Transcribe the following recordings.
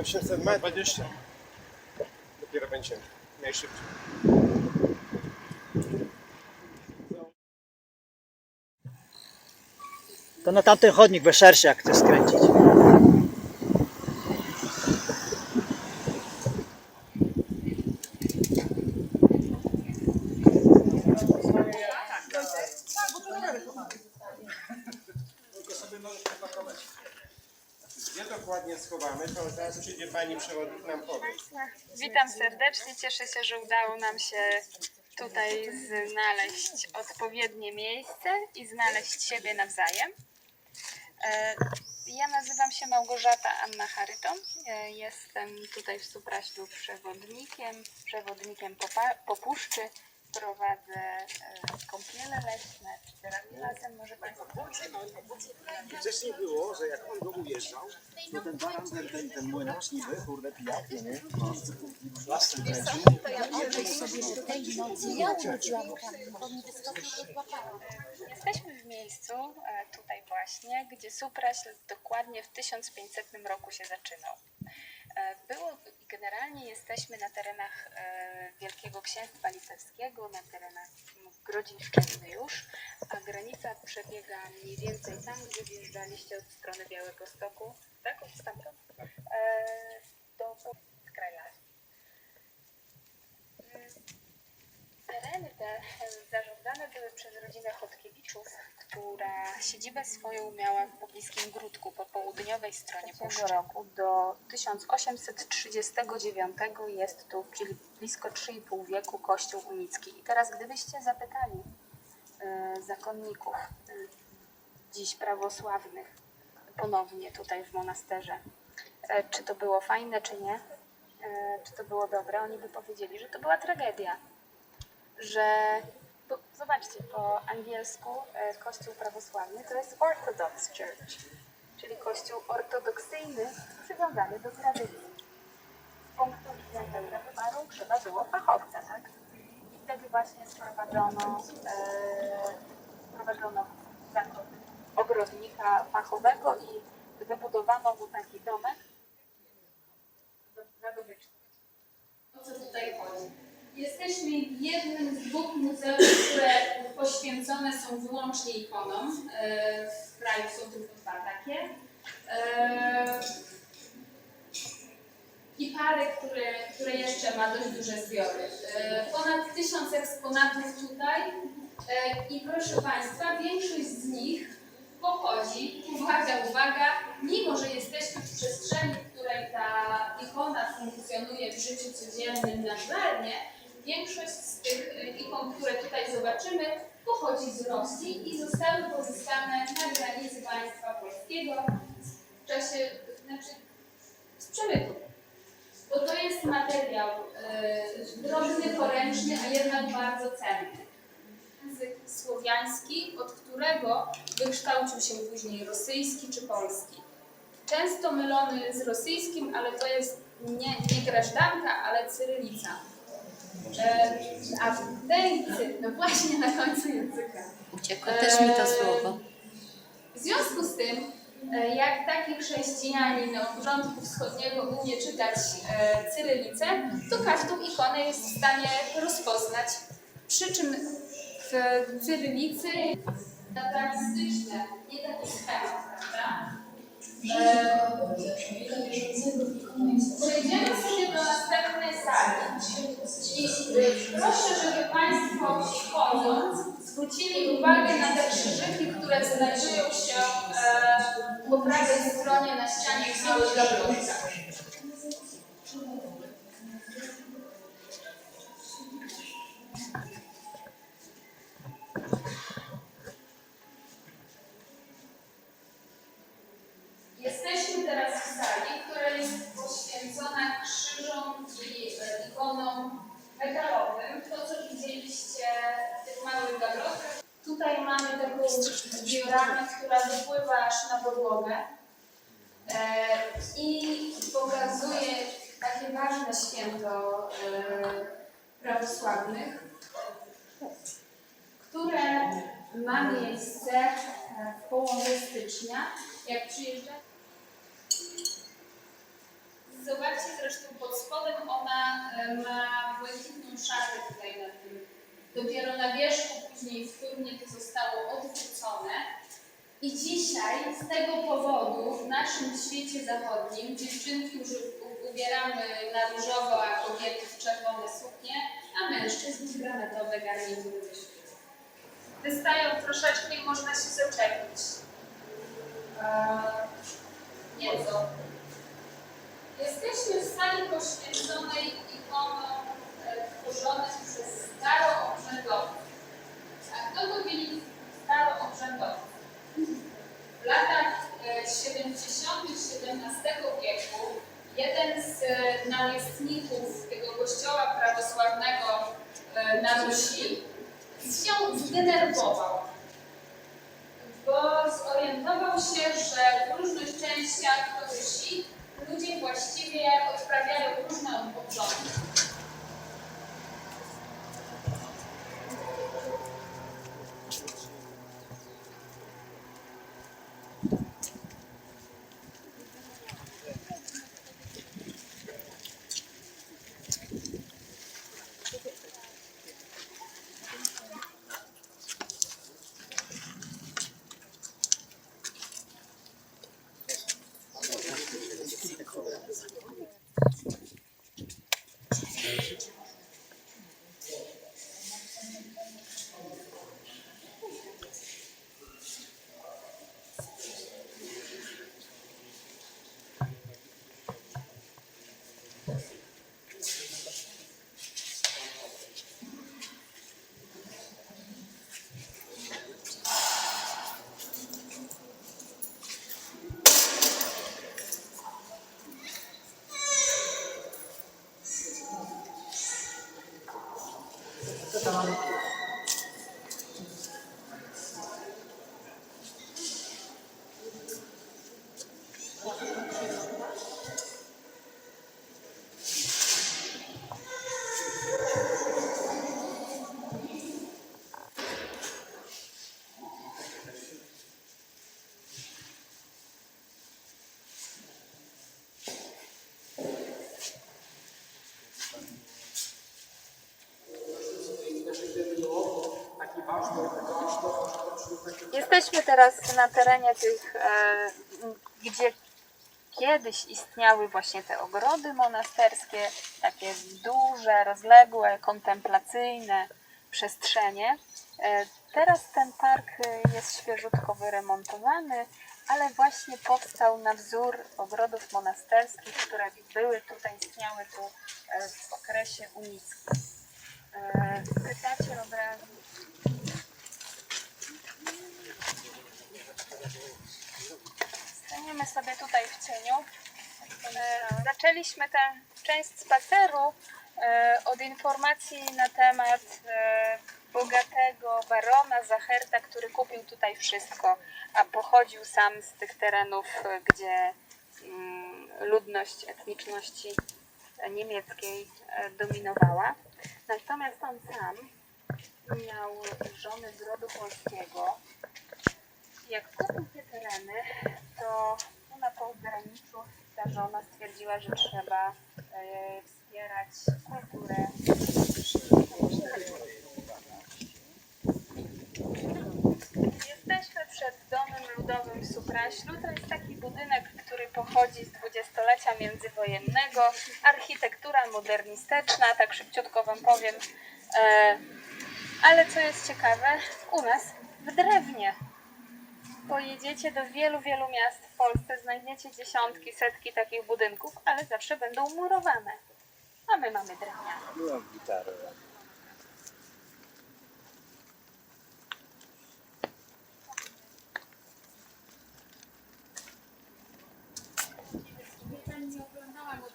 800 metrów. 20. Dopiero będziemy. Najszybciej. To na tamten chodnik bez szerszy, jak chcesz skręcić. Gdzie schowamy, to zaraz przyjdzie pani przewodnik nam powie. Witam serdecznie. Cieszę się, że udało nam się tutaj znaleźć odpowiednie miejsce i znaleźć siebie nawzajem. E, Ja nazywam się Małgorzata Anna Charyton. E, Jestem tutaj w Supraślu przewodnikiem, przewodnikiem po, pa- po puszczy. Prowadzę e, kąpiele leśne. Czy razem może Państwo Wcześniej było, że jak on go ujeżdżał, Ten baran, ten, ten, ten młynarz niby, kurde pijak, nie? nie? Jesteśmy w miejscu, e, tutaj właśnie, gdzie Supraśl dokładnie w 1500 roku się zaczynał. E, generalnie jesteśmy na terenach e, Wielkiego Księstwa Litewskiego, na terenach Grodziszyzny już, a granica przebiega mniej więcej tam, gdzie wjeżdżaliście od strony Białego Stoku, tak? Od stamtąd? E, Do Krajala. Tereny te e, zarządzane były przez rodzinę Chodkiewiczów, która siedzibę swoją miała w pobliskim Gródku po południowej stronie Puszczy. roku do 1839 jest tu, czyli blisko 3,5 wieku, kościół unicki. I teraz gdybyście zapytali e, zakonników, e, dziś prawosławnych, ponownie tutaj w monasterze, e, czy to było fajne, czy nie, e, czy to było dobre, oni by powiedzieli, że to była tragedia że bo, zobaczcie, po angielsku e, kościół prawosławny to jest Orthodox Church, czyli kościół ortodoksyjny przywiązany do tradycji. Z punktu widzenia wyboru trzeba było fachowca, tak? I wtedy właśnie sprowadzono, e, sprowadzono ogrodnika fachowego i wybudowano mu taki domek zadowieczny. o co tutaj chodzi. Jesteśmy w jednym z dwóch muzeów, które poświęcone są wyłącznie ikonom. E, W kraju są tylko dwa takie. E, I parę, które, które jeszcze ma dość duże zbiory. E, Ponad tysiąc eksponatów tutaj. I proszę Państwa, większość z nich pochodzi, uwaga, uwaga, mimo że jesteśmy w przestrzeni, w której ta ikona funkcjonuje w życiu codziennym naturalnie, większość z tych y, ikon, które tutaj zobaczymy, pochodzi z Rosji i zostały pozyskane na granicy państwa polskiego w czasie, znaczy z przemytu. Bo to jest materiał y, drobny, poręczny, a jednak bardzo cenny język słowiański, od którego wykształcił się później rosyjski czy polski. Często mylony z rosyjskim, ale to jest nie, nie grażdanka, ale cyrylica. E, a w tej, cy- no właśnie na końcu języka. Uciekło też mi to słowo. W związku z tym, e, jak taki chrześcijanin od porządku wschodniego umie czytać e, cyrylicę, to każdą ikonę jest w stanie rozpoznać. Przy czym w cyrylicy naturalistyczne, nie taki schemat, prawda? E, Przejdziemy sobie do następnej sali i e, proszę, żeby Państwo wchodząc zwrócili uwagę na te krzyżyki, które znajdują się e, po prawej stronie na ścianie w małych gablotkach. Jesteśmy teraz w sali, która jest poświęcona krzyżom i e, ikonom metalowym. To, co widzieliście w tych małych gablotkach. Tutaj mamy taką dioramę, na podłogę e, i pokazuje takie ważne święto e, prawosławnych, które ma miejsce w połowie stycznia, jak przyjeżdża Zobaczcie zresztą pod spodem, ona e, ma błękitną szatę tutaj na tym. Dopiero na wierzchu, później wtórnie to zostało odwrócone. I dzisiaj z tego powodu w naszym świecie zachodnim dziewczynki już u- ubieramy na różowo, a kobiety w czerwone suknie, a mężczyzn w granatowe garnitury do świtu. Wystają troszeczkę i można się zaczepić. Eee, nieco. Jesteśmy w sali poświęconej ikonom e, tworzonym przez staroobrzędowców. A kto to byli staroobrzędowcy? Latach e, 70. XVII wieku jeden z e, namiestników tego kościoła prawosławnego e, na Rusi się zdenerwował, bo zorientował się, że w różnych częściach Rusi ludzie właściwie odprawiają różne ちょっと待って。Teraz na terenie tych, e, gdzie kiedyś istniały właśnie te ogrody monasterskie, takie duże, rozległe, kontemplacyjne przestrzenie. E, teraz ten park jest świeżutko wyremontowany, ale właśnie powstał na wzór ogrodów monasterskich, które były tutaj, istniały tu e, w okresie unickim. Pytacie od razu, Staniemy sobie tutaj w E, Zaczęliśmy tę część spaceru e, od informacji na temat e, bogatego barona Zacherta, który kupił tutaj wszystko, a pochodził sam z tych terenów, gdzie mm, ludność etniczności niemieckiej dominowała. Natomiast on sam miał żonę z rodu polskiego, jak kupił te tereny, to na pograniczu ta żona stwierdziła, że trzeba e, wspierać kulturę. Jesteśmy przed Domem Ludowym Supraślu. To jest taki budynek, który pochodzi z dwudziestolecia międzywojennego. Architektura modernistyczna, tak szybciutko Wam powiem. E, ale co jest ciekawe, u nas w drewnie pojedziecie do wielu, wielu miast w Polsce, znajdziecie dziesiątki, setki takich budynków, ale zawsze będą murowane. A my mamy drewniane.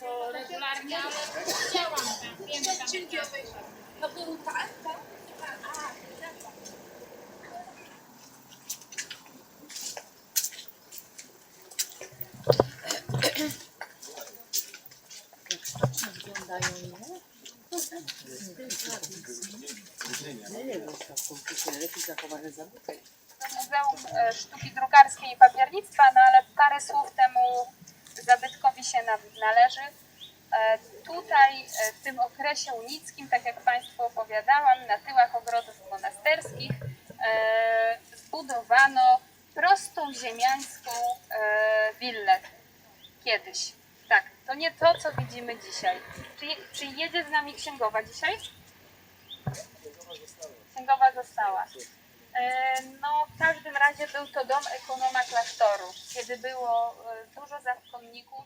To regularnie, ale widziałam tam, wiem tam. To był tak, tak? Nie, nie to. Muzeum e, Sztuki Drukarskiej i Papiernictwa, no ale parę słów temu zabytkowi się na- należy. E, Tutaj e, w tym okresie unickim, tak jak Państwu opowiadałam, na tyłach ogrodów monasterskich zbudowano prostą ziemiańską willę kiedyś. Tak, to nie to, co widzimy dzisiaj. Czy, czy jedzie z nami księgowa dzisiaj? Księgowa została. E, No, w każdym razie był to dom ekonoma klasztoru. Kiedy było e, dużo zakonników,